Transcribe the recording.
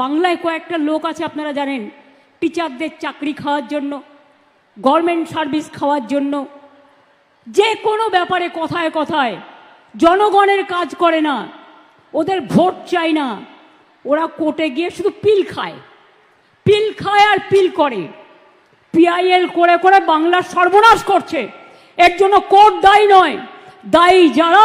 বাংলায় কয়েকটা লোক আছে আপনারা জানেন। টিচারদের চাকরি খাওয়ার জন্য গভর্নমেন্ট সার্ভিস খাওয়ার জন্য। যে কোনো ব্যাপারে কথায় কথায় জনগণের কাজ করে না, ওদের ভোট চাই না। ওরা কোর্টে গিয়ে শুধু পিল খায়। পিল খায় আর পিল করে। পিআইএল করে করে বাংলার সর্বনাশ করছে। এর জন্য কোর্ট দায়ী নয়, দায়ী যারা